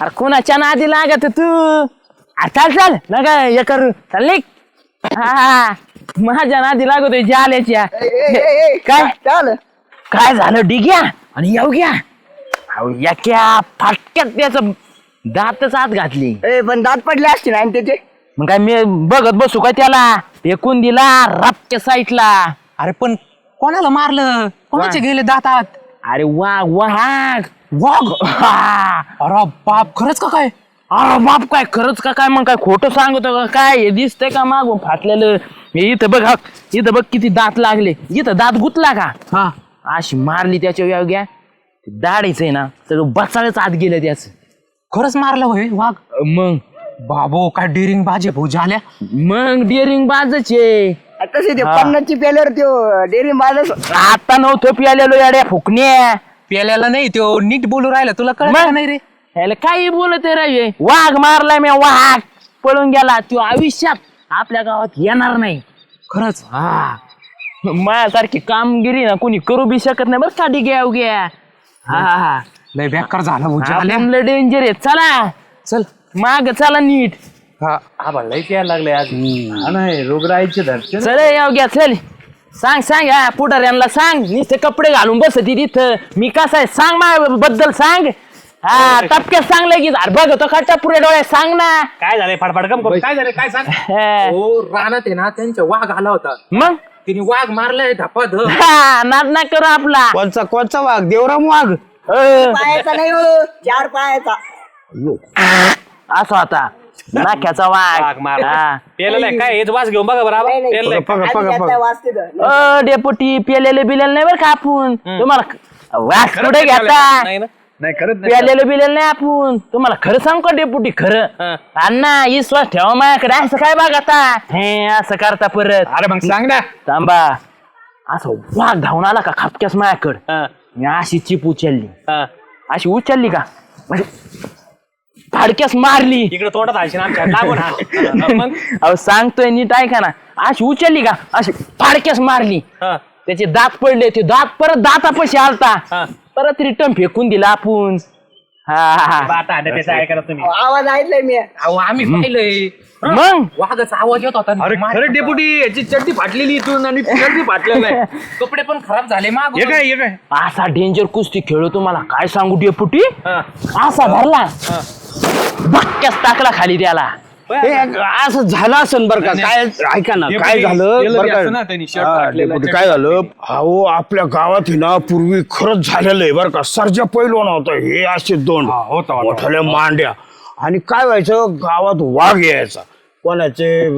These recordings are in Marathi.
अरे कोणाच्या नादी लागत तू? अरे चाल चाल. नका हे करू. चाल निघ. हा माझ्या नादी लागतोय जाल्याच्या. काय? चाल काय झालं? डिग्या आणि येऊ घ्या. अहो याक्या फाटक्यात त्याच दातच आत घातली. ए पण दात पडले असते ना आणि त्याचे? मग काय मी बघत बसू काय त्याला? फेकून दिला रापच्या साईडला अरे पण कोणाला मारलं? कोणाचे गेले दातात अरे वाघ वाघ वाघ. हा. अरे बाप खरंच का काय? अरे बाप काय खरंच का काय? मग काय खोटं सांगतो का? काय हे दिसतंय का मागून फाटलेलं? हे इथं बघ हा, इथं बघ किती दात लागले. इथं दात गुतला का? हा. अशी मारली त्याच्या व्याग्या दाढीच आहे ना सगळं बचाळच आत गेलं त्याच. खरंच मारलं होय वाघ? मग? बाबो काय डेरिंग बाजे भाऊ झाल्या? मग डिअरिंग बाजच आहे. तसे ते पन्नासची प्याल्यावर त्यो डेअरी माझा आता नव्हतं पियालेलो याड्या फुकण्या. प्याल्याला नाही तो नीट बोलू राहिला. तुला कळत मग? नाही रे? ह्याला काही बोलत आहे रे हे? वाघ मारलाय मी वाघ. पळून गेला. तो आयुष्यात आपल्या गावात येणार नाही. खरंच? हा. माझ्यासारखी कामगिरी ना कोणी करू बी शकत नाही. बरं का डिग्या उग्या हा हा लय बेकार झाला भाऊ झाल्या आपलं डेंजर आहे. चला. चल. माग चला नीट. हा चल येऊ चल. सांग सांग या पुढाऱ्यांना सांग. नुसते कपडे घालून बसती तिथं मी कसं आहे? सांग माझ्या बद्दल सांग. हा टपक्यात सांग लगेच. अरे बघ तो खट्टा पुरे डोळ्यात सांग ना. काय झालंय? फडफडकम करून काय झालंय? काय सांग? हा. हो रानात आहे ना त्यांच्या वाघ आला होता. मग? तिने वाघ मारलाय धपा ध हा नाद ना करू आपला. कोणचा कोणचा वाघ? देवराम वाघ. पायाचा नाही हो चार पायाचा. असं होता नाक्याचा वाघ. वाघ मार. हा. पेलेलं काय हेच वास घेऊन बघा बरं नाही, नाही. पेलेलं. अ डेपुटी पेलेले बिलेले नाही बरं का आपण? तुम्हाला वाघ कुठे घेता? नाही ना? नाही खरंच पेलेले बिलेले नाही आपण. तुम्हाला खरं सांग का डेपुटी? खरं. हा. अण्णा विश्वास ठेवा माझ्याकडे. असं काय बघ आता? हे असं करता परत. अरे मग सांग ना. थांबा. असं वाघ धावून आला का खापक्यास माझ्याकडं? हा, मी अशी चिप उचलली. हा. अशी उचलली का? म्हणजे फाडक्यास मारली. इकडे तोंडात हायशी आमच्या लागून मग? अहो सांगतोय नीट ऐका ना. अशी उचलली का? अशी फाडक्यास मारली. हा, त्याचे दात पडले ते दात परत दातापाशी आलता. हा. परत रिटर्न फेकून दिला आपण. हा, हा हा. आता हाणं त्याचं ऐका तुम्ही. आवाज ऐकलाय मी. अहो आम्ही पाहिलंय. मग? वाघाचा आवाज येत होता. अरे खरं डेपुटी याची चड्डी फाटलेली इथून आणि चड्डी फाटलेलं आहे. कपडे पण खराब झाले माग हे काय हे काय? असा डेंजर कुस्ती खेळू तुम्हाला. काय सांगू डेपुटी हा. असा धरला धक्क्याच टाकला खाली त्याला. हे असं झालं असेल बरं का? काय ऐका ना काय झालं? बरं का? हा, डेपुटी, काय झालं? अहो आपल्या गावात आहे ना पूर्वी खरंच झालेलं आहे बरं का. सरजा पैलवान होता हे असे दोन मोठ्याल्या मांड्या. आणि काय व्हायचं? गावात वाघ यायचा. कोणाचे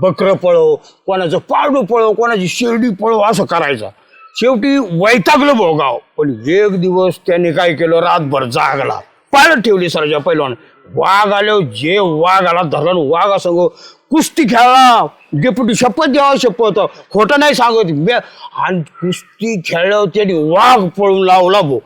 बकरं पळव कोणाचं पारडू पळव कोणाची शेरडी पळव असं करायचं. शेवटी वैतागलं भाऊ गाव पण एक दिवस त्याने काय केलं? रातभर जागला. पाळत ठेवली सरजा पैलवान. वाघ आल्यावर जे वाघ आला धरण वाघ असं कुस्ती खेळला डेप्युटी शपथ द्यावा शपथ. खोटं नाही सांगत. बे- आणि कुस्ती खेळल्यावर त्यांनी वाघ पळून लावला भो.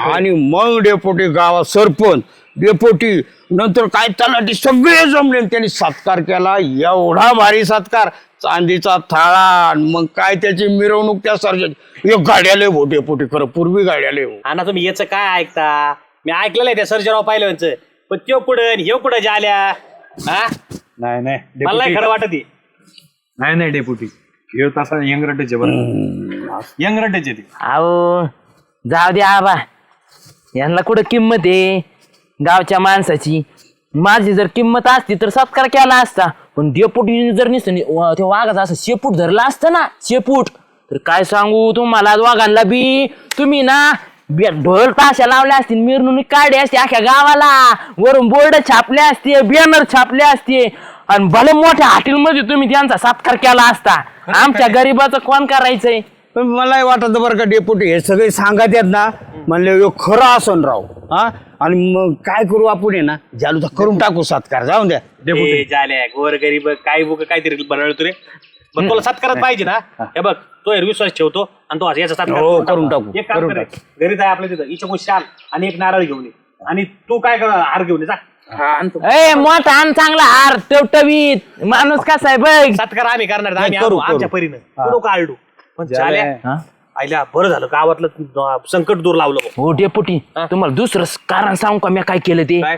आणि मग डेपोटी गावात सरपंच डेपोटी नंतर काय तलाठी सगळे जमले आणि त्यांनी सत्कार केला. एवढा भारी सत्कार. चांदीचा थाळा आणि मग काय त्याची मिरवणूक त्या सर्जन एक गाड्याले भो डेपोटी खरं पूर्वी गाड्याले हो अण्णा तुम्ही याचं काय ऐकता? मी ऐकलेलं आहे त्या सर्जराव पाहिलं पण त्यो कुठं आणि ह्यो कुठं झाल्या हा? नाही नाही मला नाही खरं वाटत हे. नाही नाही डेपुटी. हे तसा यंगरटेचे बरं. यंगरटेचे ते. अहो जाऊ द्या आबा. यांना कुठं किंमत आहे? गावच्या माणसाची. माझी जर किंमत असती तर सत्कार केला असता. पण डेपुटीने जर नसतं नि- वा- त्या वाघाचा असं शेपूट धरला असतं ना शेपूट. तर काय सांगू तुम्हाला? वाघांना बी तुम्ही ना ढोल ताशा लावल्या असतील मिरवणूक काढली असते अख्ख्या गावाला. वरून बोर्ड छापले असते बॅनर छापले असते. आणि भले मोठ्या हॉटेलमध्ये तुम्ही त्यांचा सत्कार केला असता आमच्या गरीबाचं कोण करायचंय? पण मलाही वाटत बरं का डेपुटी हे सगळे सांगत आहेत ना म्हणले खरं असन राव हा? आणि मग काय करू आपण आहे ना? जालूचा करून टाकू सत्कार जाऊन द्या. ए, झाल्या गोर गरीब काय बुक काहीतरी बनवलं रे. पण तुला सत्कारच पाहिजे ना? हे. बघ तो यावर विश्वास ठेवतो आणि तो आज याचा सत्कार हो, करून टाकू, एक काम करून कर घरी जाय आपल्या तिथं. इच्छा शाल आणि एक नारळ घेऊन ये. आणि तू काय कर हार घेऊन ये जा. ए मोठा आण चांगला हार टवटवीत. माणूस कसा आहे बघ. सत्कार आम्ही करणार आम्ही करू, आणू करू. आमच्या परीनं. तू नको आरडू पण झाल्या हा? आईला बरं झालं गावातलं अं, संकट दूर लावलं. हो डेपुटी तुम्हाला दुसरं कारण सांगू का मी काय केलं ते? काय?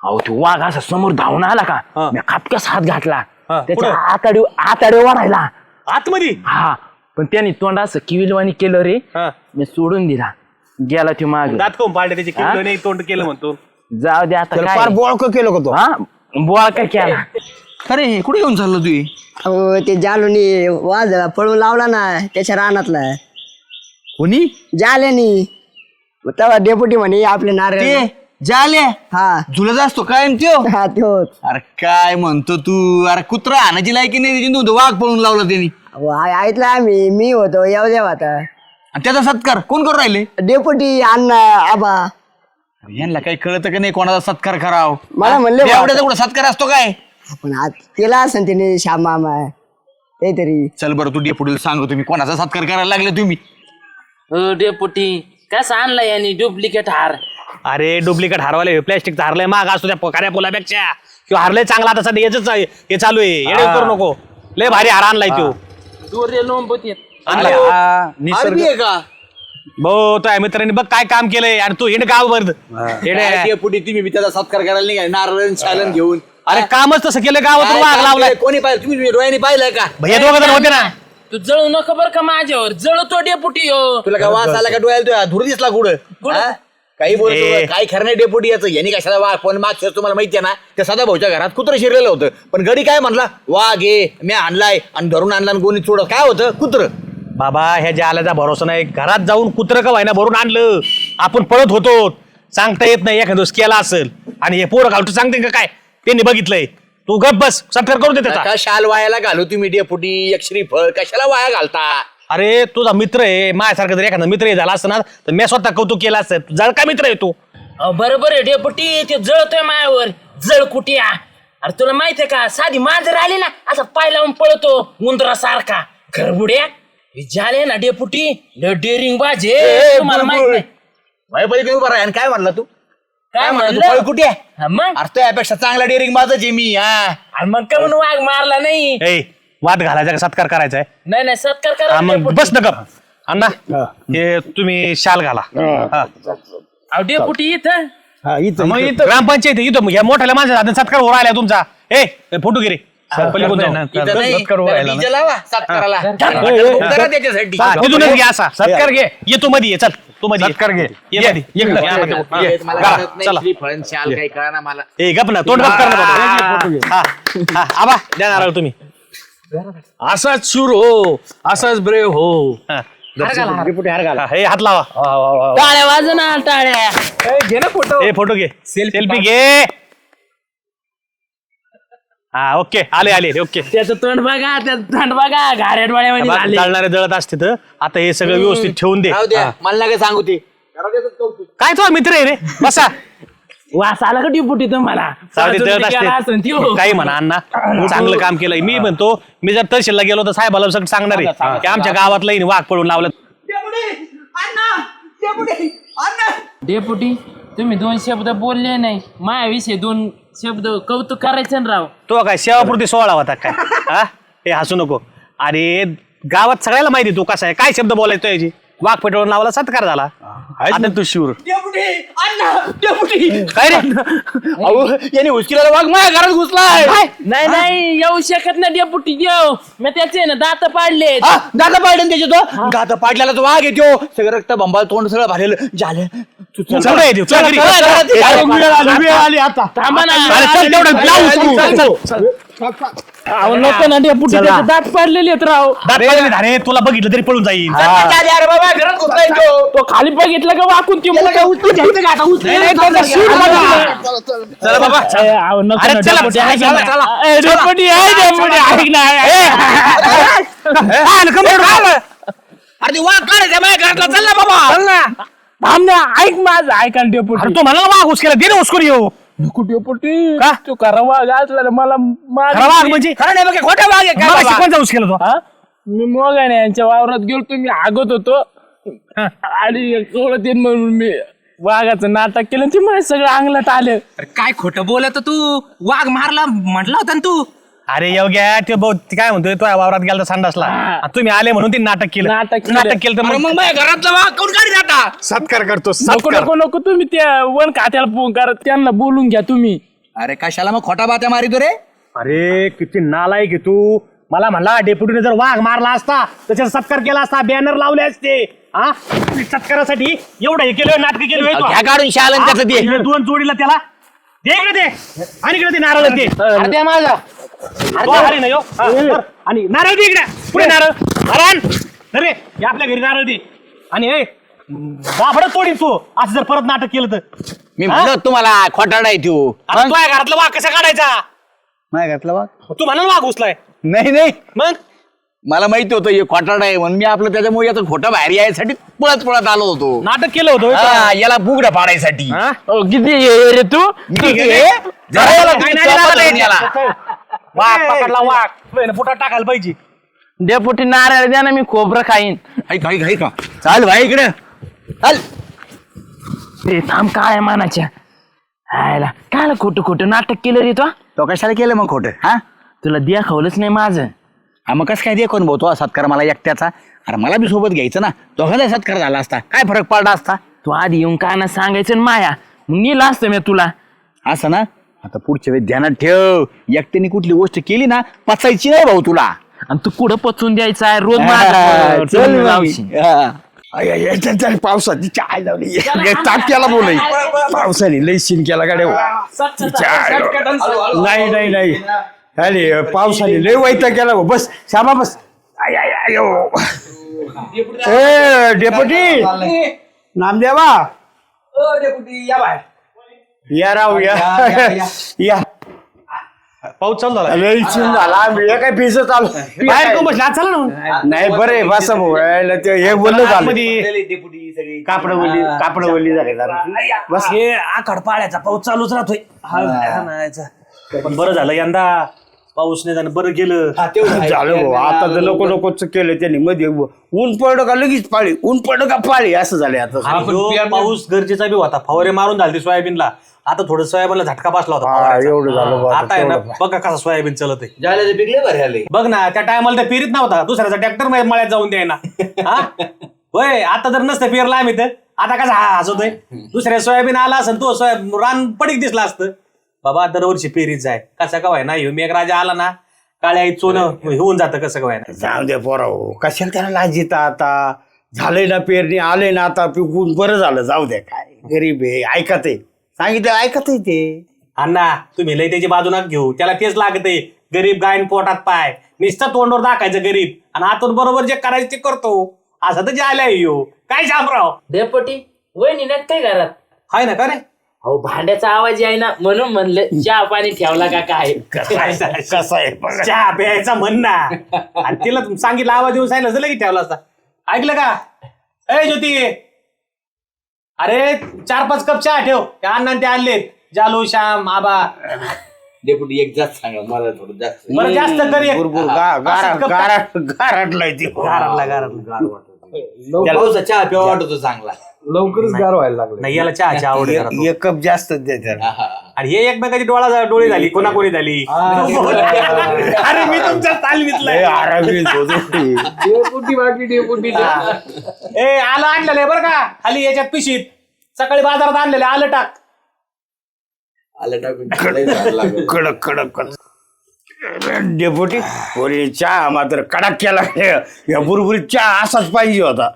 अहो तो वाघ असा समोर धावून आला का? हा. मी खापक्यास हात घातला. हा, त्याच्या पुढं? आताडे आताडे वाढायला आतमध्ये? हा पण त्याने तोंड असं किविलवाणी केलं रे. हा. मी सोडून दिला. गेला तो माग. दात कोण पाडले त्याची? किल्लो नाही तोंड केलं म्हणतो. जाऊ दे आता काय फार बोळक केलं का तो? हा? बोळा काय केला? अरे कुठे येऊन चाललो तू? अहो ते जालूनी वाज पळून लावला ना त्याच्या रानातला. कोणी? जाल्यानी तेव्हा डेपुटी म्हणे आपले नारळ ते? जाले. हा. झुलत असतो कायम त्यो? हा तोच. अरे काय म्हणतो तू? अरे कुत्रा आणायची लायकी नाही त्याची नव्हतं वाघ पळून लावला त्यांनी. अहो, आ- ऐकलं आम्ही मी होतो येऊ देव आता आणि त्याचा सत्कार कोण करून राहिले? डेपुटी अण्णा आबा. यांना काही कळतं का नाही कोणाचा सत्कार कराव मला म्हणले बा- एवढ्याचा कुठं सत्कार असतो काय? पण आज केला असेल त्याने श्याम मामा काहीतरी चल बरं तू डेपुटीला सांगतो तुम्ही कोणाचा सत्कार करायला लागले तुम्ही. डेपुटी कसा आणला यांनी डुप्लिकेट हार? अरे डुप्लिकेट हारवाले प्लॅस्टिकचा हारलाय माग असतो त्या कार्या पोलापेक्षा किंवा हारलंय चांगला आता सध्या याच हे चालू आहे. येडे करू नको. लय भारी हार आणलाय तो. दोरे लोंबत आणलाय अरबी आहे का? भाऊ तो मित्रांनी. बघ काय काम केलंय. आणि तू हिंड गाव भर. काय डेपुटी तुम्ही बी त्याचा सत्कार करायला निघाले. नारळ शालन घेऊन. अरे कामच तसं केलं काय वाघ काम लावलाय? कोणी पाहिलं? तुम्ही डोळ्याने पाहिलंय का? हे दोघं जण होते ना. तू जळू नको बर का माझ्यावर. जळतो डेपुटी हो. तुला काय वास आला का डोळ्याला? तुझ्या धूर दिसला कुठं? काही बोलतो ए. काय खरं नाही डेपुटी याचं. यांनी कशाला वाघ पण मागच्या वेळेस तुम्हाला माहिती आहे ना? त्या सदा भाऊच्या घरात कुत्र शिरलेलं होतं. पण गडी काय म्हणला? वाघ ये मी आणलाय. आणि धरून आणला आणि कोणी सोडत काय होतं? कुत्र. बाबा ह्या जाल्याचा भरोसा नाही. घरात जाऊन कुत्र का व्हायना भरून आणलं? आपण पळत होतो. सांगता येत नाही एखाद केला असेल. आणि हे पोरं घालतो सांगते का काय? त्यांनी बघितलंय. तू गप बस. सत्कार करू दे त्याचा. का शाल वायाला घालू तुम्ही डेपुटी एक श्रीफळ. कशाला वाया घालता? अरे तुझा मित्र आहे माझ्यासारखा जर एखादा मित्र हे झाला असतं ना तर मी स्वतः कौतुक केलं असतं. जळका मित्र आहे तू? बरोबर आहे डेपुटी ते जळतोय मायावर. जळ कुटिया अरे तुला माहितीये का? साधी मांजर आली ना असं पाय लावून पळतो उंदरा सारखा खरबुड्या हे झाले ना डेपुटी डेअरिंग बाजे. तुम्हाला माहीत नाही. तुम्ही बरं आणि काय म्हणला तू? काय म्हणला तू? म्हणलं? कुठे आहे? हा, मग? अरे त्यापेक्षा चांगला डेअरिंग माझाच आहे मी हा. आणि मग का म्हणून वाघ मारला नाही. ए वाद घालायचा का? सत्कार करायचा आहे? नाही नाही सत्कार हा, करा मग. बस न गप. अण्णा हे. तुम्ही शाल घाला. हा. डेपुटी इथं. हा इथं मग इथं ग्रामपंचायत आहे, इथं. या मोठ्या माणसाचा हातात सत्कार हो राहिला तुमचा. ए फोटो गिरे पलीकडून जाऊ. इथं नाही. सत्कार हो त्याला राहिला ना. DJ लावा सत्काराला. करा त्याच्यासाठी. हा, तिथूनच घे असा. सत्कार घे. ये तू मध्ये ये चल. तू मध्ये सत्कार घे. ये मध्ये ये इकडं. या मध्ये. हा. येत मला घाला, कळत नाही, चला श्रीफळ आणि शाल काही कळना मला. ए गप ना. तोंड गप कर ना. बाबा. हा हा, आबा द्या नारळ तुम्ही. असाच शूर हो असाच ब्रेव हो. हा. हा, हे हात लावा. टाळ्या वाजना टाळ्या. ए फोटो. घे. सेल्फी घे. हा ओके. आले आले ओके. त्याचं तोंड बघा त्याचं तोंड बघा. घाऱ्या डोळ्यामध्ये झाले. चालणारे जळत असते तर. आता हे सगळं व्यवस्थित ठेवून दे. राहू द्या मला काय सांगू ते. काय तो मित्र आहे रे? बसा. वास आला का डिपुटी तुम्हाला? केला असेल त्यो. असते काही म्हणा अण्णा चांगलं काम केलंय मी म्हणतो मी जर तहसीलला गेलो तर साहेबाला सगळं सांगणार आहे. की आमच्या गावातलं हिने वाघ पडून लावलं. डेपुटी तुम्ही दोन शब्द बोलले नाही. माझ्याविषयी दोन शब्द कौतुक करायचं ना राव. तो काय सेवापुरती सोहळा होता काय? हा? हे हसू नको. अरे गावात सगळ्याला माहिती आहे तू कसा आहे? काय शब्द बोलायचो याची? वाघ पेटवून लावला सत्कार झाला. आता तू शिवर काय रे? अहो याने उचकीला वाघ माझ्या घरात घुसलाय. नाही नाही येऊ शकत नाही डेपुटी देव मी त्याचे ना दात पाडले हा, दादा पाडून त्याचे तो? दादा पाडल्याला तो वाघ येतो. सगळं रक्त बंबाल तोंड सगळं भरलेलं झालं. तू चल. चल रे, देव, चल घरी. चला, चला, चला. अरे, वेळ आली, वेळ आली आता. थांबा ना अरे, चल तेवढं लावू तू. चल, चल. अहो, नको ना डेपुटी त्याचे दात पाडलेले आहेत राव. अरे तुला बघितलं तरी पळून जाईल. तो. खाली बघितलं का वाकून ते काय. चला बाबा ए, अहो, नको अरे, ना, चला, डेपुटी, चला, ऐक ना. चला. ए, डेपुटी, ए, डेपुटी, ऐक ना. अरे वाघ काढायचा माझ्या घरातला. चल ना बाबा. चल ना. थांब ना ऐक माझं ऐक ना डेपुटी. अरे तू म्हणाला वाघ उचकेला दे ना उचकून येऊ. नको डेपुटी का? तू करा वाघ असला ना मला मार- खरा वाघ म्हणजे? खरं नाही बघ खोटा वाघ आहे. काय मला बाबा? कोणता उचकेला तो? हा? मी मोगाने यांच्या वावरात गेलो तुम्ही हागत होतो. आणि सोळत येईन म्हणून मी वाघाचं नाटक केलं ते माझ्या सगळं अंगलात आलं. अरे काय खोटं बोलत तू? वाघ मारला म्हटला होता ना तू? अरे योग्या ते भाऊ ते काय म्हणतोय तो वावरात गेला तर संडासला आणि तुम्ही आले म्हणून ते नाटक केलं. नाटक केलं. नाटक केलं तर अरे मग मग माझ्या घरातला वाघ कोण सत्कार करतो नको सत्कार. नको नको तुम्ही त्या वन खात्याला फोन करा त्यांना बोलून घ्या तुम्ही. अरे कशाला मग खोटा बात्या मारितो रे? अरे किती नालायक आहे तू. मला म्हणला डेप्युटीने जर वाघ मारला असता त्याचा सत्कार केला असता बॅनर लावले असते. हा? सत्कारासाठी एवढं हे केलं नाटक केलं काढून शालन हा? त्याचं इकडे दोन जोडीला त्याला. दे इकडे आणि इकडे ते नारळ ते अरे माझा. तो. हा. आणि नारळ दे इकडे. पुढे नारळ. नारायण अरे हे आपल्या घरी नारळ दे आणि ए बाबड तोडीन तू. असं जर परत नाटक केलं तर. मी म्हणलं तुम्हाला खोटाडा आहे तू आता तुझ्या घरातला वाघ कसा काढायचा? नाही घातला बा तू म्हणाल वाघ उचलाय. नाही नाही. मग? मला माहिती होतं हे खोटाडा आहे म्हणून मी आपलं त्याच्यामुळे याचं खोटं बाहेर यायसाठी पळत पळत आलो होतो. नाटक केलं होतं होय? हा, याला बुगडं पाडायसाठी. हा? ओ, किती हे रे तू. जरा याला काय नाही आहे याला. वाघ पकडला वाघ. पोटात टाकायला पाहिजे. डेपुटी नारळ द्या ना मी खोबरं खाईन. ऐक ऐक ऐक चाल भाई इकडे. चाल. ते थांब काय मानाच्या? आयला काय खोटं खोटं नाटक केलं रे तो? तो कशाला केलं मग खोटं हा? तुला दाखवलंच नाही माझं. हा मग कसं काय दे कोण भाऊ? तो सत्कार मला एकट्याचा. अरे मला बी सोबत घ्यायचं ना. दोघांचा सत्कार झाला असता? काय फरक पडला असता? तू आधी येऊन काना सांगायचं ना माया. मग नेलं असतं मी तुला. असं ना? आता पुढच्या वेळेस ध्यानात ठेव. एकट्याने कुठली गोष्ट केली ना पचायची नाही भाऊ तुला. आणि तू कुठं पचवून द्यायचा आहे? रोज हा, चल मग. हा. पावसाची चाय लावली. तात्याला बोलाय पावसाने लय सीन केला गाड्या नाही नाही नाही. अरे पावसाने लय वाईट केला. बस श्यामा बस. ओ. ए डेपुटी. नामदेवा. या राव या. या पाऊस चालू झाला. लय सीन झाला मी काय पिस चालू? बाहेर कोण बसला चला ना नाही बरे बस भाऊ. यायला ते हे बोललं झालं. आतमध्ये कापड बोली कापड बोली झाले जरा. बस. हे आखाड पाळ्याचा पाऊस चालूच राहतोय. हा, हा. पण बरं झालं यंदा पाऊस नाही झालं बरं गेलं. झालं भाऊ आता तर नको नकोच केलं त्यांनी. मध्ये ऊन पडलं का लगेच पाळी ऊन पडलं का पाळी? असं झालंय आता. आणि पाऊस गरजेचा बी होता फवारे मारून झाले सोयाबीनला. आता थोडं सोयाबीनला झटका बसला होता हा, फवाऱ्याचा. एवढं झालं बा, आता आहे ना तेवढं. बघा कसा सोयाबीन चलत आहे बघ ना त्या टायमाला त्या पेरीत नव्हता. दुसऱ्याचा ट्रॅक्टर मळ्यात जाऊन द्यायना. हा? होय आता जर नसतं पेरला आम्ही तर. आता कसा हा हसतोय दुसऱ्या सोयाबीन आला असं तो सोया रान पडीक दिसला असतं. बाबा दरवर्षी पेरीत जाय. कसा का व्हाय ना ह्यो मेघ राजा आला ना काळ्या आई चोन होऊन जातं कसं का व्हाय ना जाऊ दे पोरा कशाला त्याला लाज येतं आता? झालंय ना पेरणी आले ना आता पिकून बरं झालं जाऊ दे. काय गरीब आहे ऐकत आहे. सांगितलं ऐकत आहे ते. अण्णा तुम्ही लय त्याची बाजू नका घेऊ. त्याला तेच लागते गरीब गायन पोटात पाय. नुसतं तोंडवर दाखायचं गरीब. आणि आतून बरोबर जे करायचं ते करतो. असं तर जे आलाय यो काय शामराव? डेपुटी वहिनी नाही काय घरात? हाय ना का रे? अहो भांड्याचा आवाज आहे ना म्हणून म्हणलं चहा पाणी ठेवला का काय? कसं आहे? बघा. चहा प्यायचा म्हण ना. आणि तिला सांगितलं आवाज देऊन सांगितलं असं लगेच ठेवला असता. ऐकलं का? ए ज्योती. अरे चार पाच कप चहा ठेव. त्या अण्णा ते आणलेत. जालू श्याम आबा. डेपुटी एक जास्त सांगा मला थोडं जास्त. बरं जास्त कर एक. भरपूर गा- गारा- असं कप- गारा- गारटलाय ते. गारटला, गारटला. चहा पिवा वाटतो चांगला. लवकरच गार व्हायला लागलं नाही याला चहाची आवड आहे. एक कप जास्त द्या त्याला. आणि हे एकमेकाची डोळा डोळी झाली कोणाकोणी झाली. अरे मी तुमच्या तालमीतला लय आहे. आरामी होतो ते. डेपुटी बाकी डेपुटी ए आलं आणलेलं आहे बरं का? खाली याच्यात पिशीत. सकाळी बाजारात आणलेलं आहे, आलं टाक. आलं टाकून लय झालं लागलं. कडक कडक कडक. डेपुटी पोरी चहा मात्र कडक केला या बुरबुरीत चहा असाच पाहिजे होता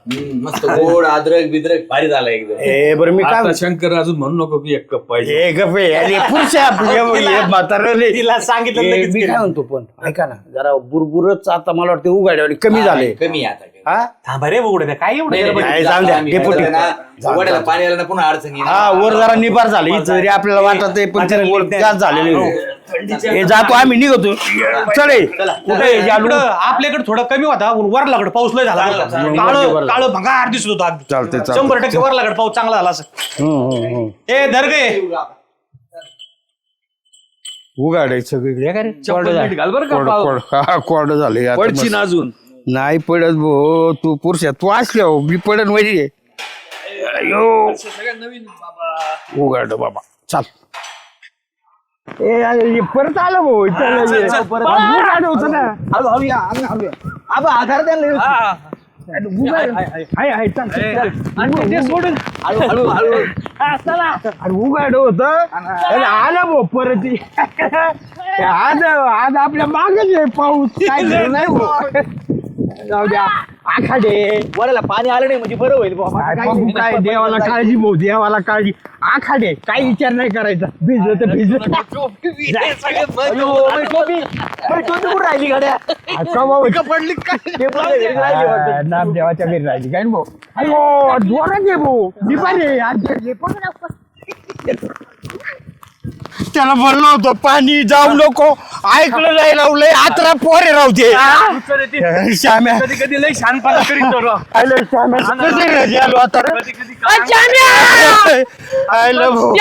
मस्त गोड अद्रक बिद्रक भारी झाला एकदम ए बरं मी काय आता शंकर अजून म्हणू नको की एक कप पाहिजे हे गप्पे अरे पुरुष म्हातारले. तिला सांगितलं लगेच मी केलं. काय म्हणतो पण ऐका ना जरा बुरबुरच आता मला वाटतं उघाड्यावर कमी झाले कमी आहे आता. हा? थांबा रे काय एवढं नाही, द्या. डेपुटी. पाणी आलं ना पुन्हा अडचणी हा वर जरा निबार झालं. इथं जरी आपल्याला वाटत पण ते वर जास्त झालेलं हे. जातो आम्ही निघतो. चले कुठे जालू? आपल्याकडे थोडं कमी होता. वरलाकडे पाऊस लय झाला. बरं का? काळं काळं भंगार दिसत होता अगदी. चालतंय, चालतंय. शंभर टक्के वरलाकडे पाऊस चांगला झाला असं ए धरगे उघाडाय सगळीकडे काय रे? चप्पल कोरडं नीट घाल बरं का, झालं. पाव. कोरडं- कोरडं- हा, कोरडं झाले पडची ना अजून. नाही पडत भो तू पुरुषा तू असल्या हो मी पडन म्हणजे अयो उघाड बाबा. चाल. ए अरे, हे परत आलं इथं. उघाड होतं ना. हळू हळू या हळू हळू या. आबा आधार द्या हाय हाय चल चल. सोडून अरे उघड होत. आलं भाऊ परत. आज आज आपल्या मागच आहे पाऊस काय खरं नाही भाऊ. जाऊ द्या आखाडे वराला पाणी आलं नाही म्हणजे बरं होईल बुवा. काय बघू काय देवाला काळजी भाऊ देवाला काळजी. आखाडे काय विचार नाही करायचा. भिजलं तर भिजलं. अयो, बाई, टोपी बाई, टोपी कुठं राहिली गाड्या? पडली काय नामदेवाच्या घरी राहिली काय न भाऊ? अयो जोरात आहे भाऊ. निपारे त्याला म्हणलं होतं पाणी जाऊ नको. ऐकलं नाही लावलंय आत्रा पोरे राहते श्याम्या. कधी कधी लय शानपणा करीत तो राव. आलं श्याम्या. कसं रे आलो आता रे? कधी कधी काय- आलं भाऊ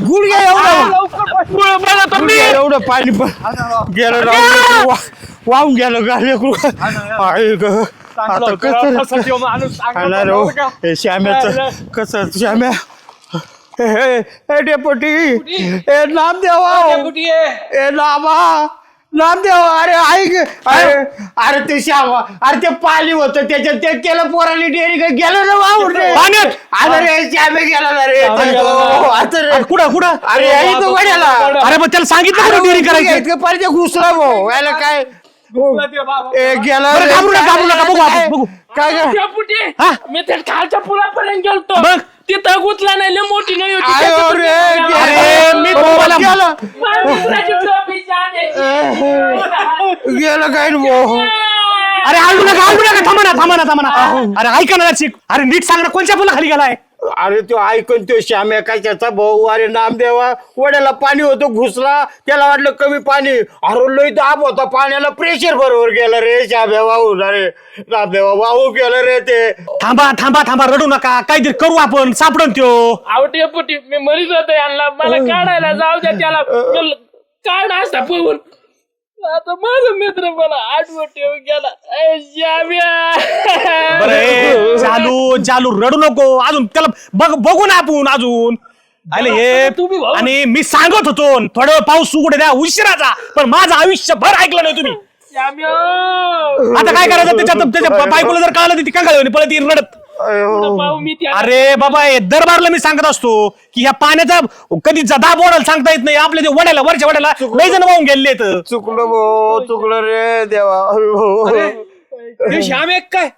गुडघ्या एवढं. पाणी पण गेलं वा- वाहून गेलं का लेकरू आई ग. आता कसं खाणार हो? हे श्याम्याचं कसं श्याम्या? हे हे हे डेपोटी. हे नाम देवा. हे नामा. नाम देवा. अरे ऐक. अरे अरे ते श्यामा. अरे ते पाली होतं. त्याच्यात ते केलं पोराली डेअरी गेलं ना वाहून रे. पाण्यात? अरे रे श्यामे गेला ना रे. हो, आता रे. कुठं कुठं? अरे हे इथं वड्याला. अरे मग त्याला सांगितलं अरे कुठं डेअरिंग करायचं? इतकं पाहिजे घुसला भाऊ. याला काय ए, गेला बरं. घाबरू नका, घाबरू नका, बघू आपण, काय- बघू. काय हा? मी खालच्या पुलापर्यंत गेलतो. बघ. तिथं गुतला नाही लय मोठी नाही होती. आयो त्याच्यातून रे गेला. अरे, मी तुम्हाला- गेलं. माझ्या मित्राची टोपी छान आहे. गेलं काय न भाऊ? अरे हलू नका हलू नका थांबा ना थांबा ना थांबा ना. अरे ऐका ना शिक. अरे नीट सांग ना कोणत्या पुला खाली गेलाय? अरे तो ऐकून तो श्याम्या कशाचा भाऊ? अरे नामदेवा वड्याला पाणी होतं घुसला. त्याला वाटलं कमी पाणी. अरे लय दाब होता पाण्याला. प्रेशर बरोबर गेलं रे श्याम्या वाहून अरे नामदेवा वाहू गेलं रे ते. थांबा थांबा थांबा रडू नका. काहीतरी करू आपण. सापडन त्यो. अहो डेपुटी मी मरीत होतो यांना. मला काढायला जाऊ द्या त्याला. काढ असता पळून. आता माझा मित्र मला आठवण ठेवून गेला. ए. बरं चालू रडू नको. अजून त्याला बघ बघू ना आपण अजून. अरे हे भाऊ. आणि मी सांगत होतो थोडं पाऊस उघडे द्या उशिराचा. पण माझं आयुष्यभर ऐकलं नाही तुम्ही. आता काय करायचं? त्याच्यात त्याच्या बायकोला जर कळलं तर ती कंगाळ पळत येईल रडत. पाहू मी त्या अरे बाबा हे दरबारला मी सांगत असतो की ह्या पाण्याचा कधी दाब ओढायला सांगता येत नाही. आपल्या ते वड्याला वरच्या वड्याला लय जण वाहून गेले चुकलं भाऊ चुकलं रे देवा. अरे हे श्याम एक काय?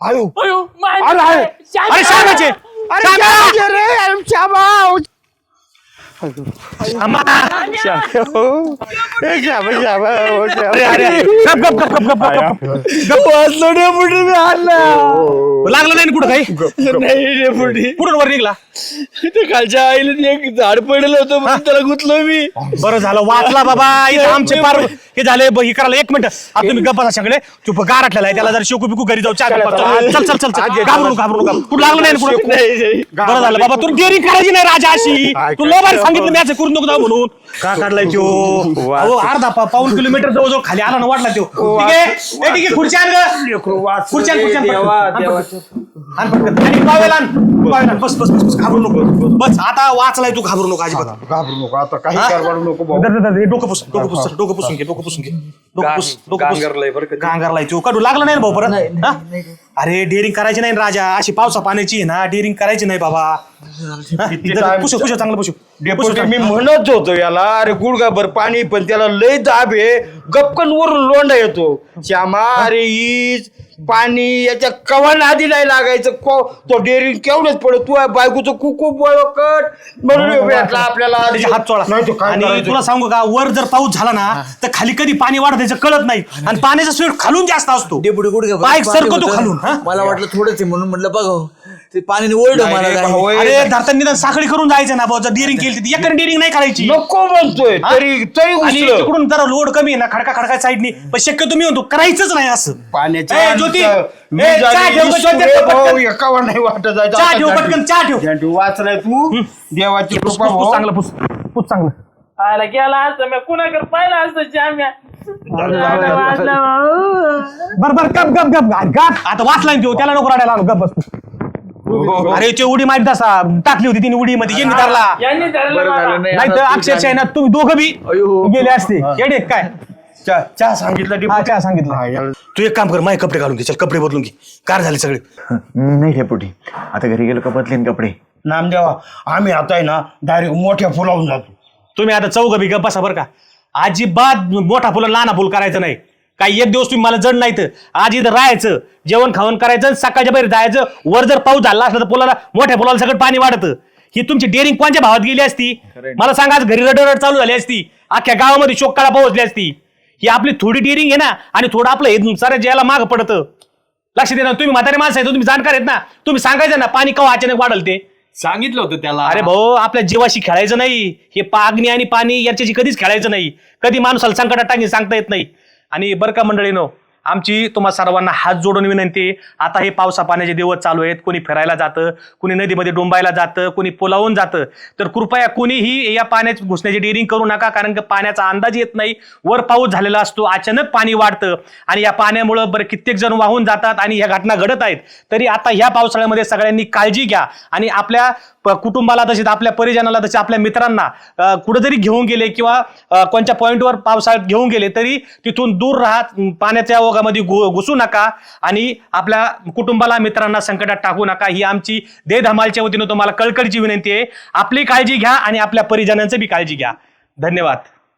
अयो. अयो, अरे, अरे. श्याम्या. अरे श्यामाचे अरे श्यामाचे रे अरे श्यामा. मी आणला. लागलं नाही ना कुठं काही? नाही कुठून वर निघला? ते खालच्या आईला एक झाड पडलं होतं म्हणून त्याला गुतलो मी. बरं झालं वाचला बाबा. इथं आमचे पार हे झाले ब- हे करायला एक मिनिट. आता तुम्ही गप्पा सगळे. चुप गारठलेला आहे. त्याला जर शेकू बिकू घरी जाऊ चहा पाहतो. चल. चल चल चल घाबरू नको, घाबरू नका. कुठं लागलं नाही ना कुठं? बरं झालं बाबा. तू डेअरिंग करायची नाही राजा अशी तू लय भारी सांगितलं मी असं करून नको जाऊ म्हणून. का काढलाय तो अहो अर्धा पा- पाऊन किलोमीटर जवळ खाली आला ना वाटला तो ठीक आहे? ए, ठीक आहे खुर्ची आण ग. खुर्ची आण खुर्ची आण पटकन. आण पटकन. आण पटकन. आणि पावेल आण. पावेल आण. बस बस बस बस. घाबरू नको. बस आता वाचलाय तू घाबरू नको अजिबात. घाबरू नको आता काही नको भाऊ. दर- दर- दर- हे डोकं पुस डोकं पुस डोकं पुसून घे डोकं पुसून घे. डोकं पुस डोकं पुस गांगरलंय बरं का. गांगरलाय तो कडू लागला नाही ना भाऊ परत? हा? अरे डेअरिंग करायची नाही ना राजा. अशी पावसा पाण्याची आहे ना. डेअरिंग करायची नाही बाबा. हा? पुसू चांगलं पुसू. पुसू डेपुटी मी चांगलं. म्हणत होतो याला अरे गुडगाभर पाणी पण त्याला लय दाब आहे. गपकन वरून लोंडा येतो. श्यामा अरे ईज पाणी याच्या कवान आधी नाही लागायचं. को- तो डेअरिंग केवढंच पडत तू बायकोचं कुकू बळकट म्हणून भेटला आपल्याला आधी. हात चोळा. नाही तो काय आणि करायचं? तुला सांगू का वर जर पाऊस झाला ना तर खाली कधी पाणी वाढत त्याचं कळत नाही. आणि पाण्याचा स्पीड खालून जास्त असतो. डेपुटी गुडघे बाईक सरकतो खालून हा? मला वाटलं थोडंच आहे म्हणून म्हटलं बघ ते पाण्याने मला नाही. भाऊ, अरे धरता निदान साखळी करून जायचं ना भाऊ जर डेअरिंग केली तर एकर डेअरिंग नाही करायची. नको म्हणतोय तरी तरी आणि. तिकडून जरा लोड कमी आहे ना खडका खडका साईडनी पण शक्यतो मी म्हणतो करायचंच नाही असं. पाण्याची ए, ज्योती, ए, चहा ठेव गं, ज्योती, पटकन. एकावर नाही वाटत जायचं. चहा आता ठेव झाली. पटकन चहा ठेव. झेंडू वाचलाय तू. देवाची कृपा भाऊ. चांगलं पुस. पुस चांगलं. आयला गेला असता मी कुणाकडे पाहिला असतं श्याम्या? आयला वाजला भाऊ. बर बर गप गप गप. गप. आता ना तो त्याला नको रडायला आणू, गप बस अरे ते उडी माहिती तसा टाकली होती तिने उडी मध्ये धरला यांनी धरलं बरं मला. झालं नाही नाही तर अक्षरशः आहे ना तुम्ही दोघं बी अयो. गेले असते. येडे काय? चहा चहा सांगितलं चहा सांगितलं. तू एक काम कर माझे कपडे घालून घे चल कपडे बदलून घे. कार झाले सगळे. नाही डेपुटी आता घरी गेलो का बदलेन कपडे? नामदेवा आम्ही आता आहे ना डायरेक्ट मोठ्या पुलावून जातो. तुम्ही आता चौघ बी गप्प बसा बरं का. अजिबात मोठा फुलं लहान फुल करायचं नाही. काही एक दिवस तुम्ही मला जड नाही तर आज इथं राहायचं जेवण खावण करायचं आणि सकाळच्या बाहेर जायचं. वर जर पाऊस झाला असला तर पुलाला मोठ्या पुलाला सगळं पाणी वाढतं. ही तुमची डेअरिंग कोणत्या भावात गेली असती? मला सांगा आज घरी रडरड चालू झाली असती. अख्ख्या गावामध्ये शोकाला पोहोचली असती. ही आपली थोडी डेअरिंग आहे ना आणि थोडं आपलं हे साऱ्या ज्याला माग पडतं. लक्ष दे ना तुम्ही म्हातारे माणसं आहे तुम्ही जाणकार आहेत ना. तुम्ही सांगायचं ना पाणी कवा अचानक वाढल ते? सांगितलं होतं त्याला. अरे भाऊ आपल्या जीवाशी खेळायचं नाही. हे पागणी आणि पाणी याच्याशी कधीच खेळायचं नाही. कधी माणसाला संकटात टाकी सांगता येत नाही. आणि बरं का मंडळीनो आमची तुम्हा सर्वांना हात जोडून विनंती आता हे पावसा पाण्याचे दिवस चालू आहेत कोणी फिरायला जातं कोणी नदीमध्ये डोंबायला जातं कोणी पुलावून जातं. तर कृपया कोणीही या पाण्यात घुसण्याची डेअरिंग करू नका कारण की पाण्याचा अंदाज येत नाही. वर पाऊस झालेला असतो अचानक पाणी वाढतं आणि या पाण्यामुळं बरं कित्येक जण वाहून जातात आणि ह्या घटना घडत आहेत. तरी आता ह्या पावसाळ्यामध्ये सगळ्यांनी काळजी घ्या आणि आपल्या प- कुटुंबाला तसेच आपल्या परिजनाला तसे आपल्या मित्रांना कुठेतरी जरी घेऊन गेले किंवा कोणत्या पॉईंटवर पावसाळ्यात घेऊन गेले तरी तिथून दूर राहत पाण्याच्या पाण्याच्या ओघामध्ये घु- घुसू नका आणि आपल्या कुटुंबाला मित्रांना संकटात टाकू नका. ही आमची दे धमालच्या वतीनं तुम्हाला कळकळीची विनंती आहे. आपली काळजी घ्या आणि आपल्या परिजनांची बी काळजी घ्या. धन्यवाद.